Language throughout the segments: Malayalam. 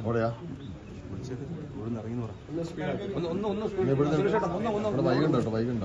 എവിടെയാ ഒന്ന് വൈകുണ്ട് കേട്ടോ വൈകുണ്ട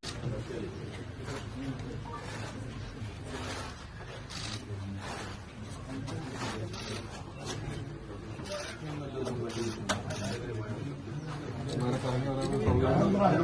കറങ്ങി വരാൻ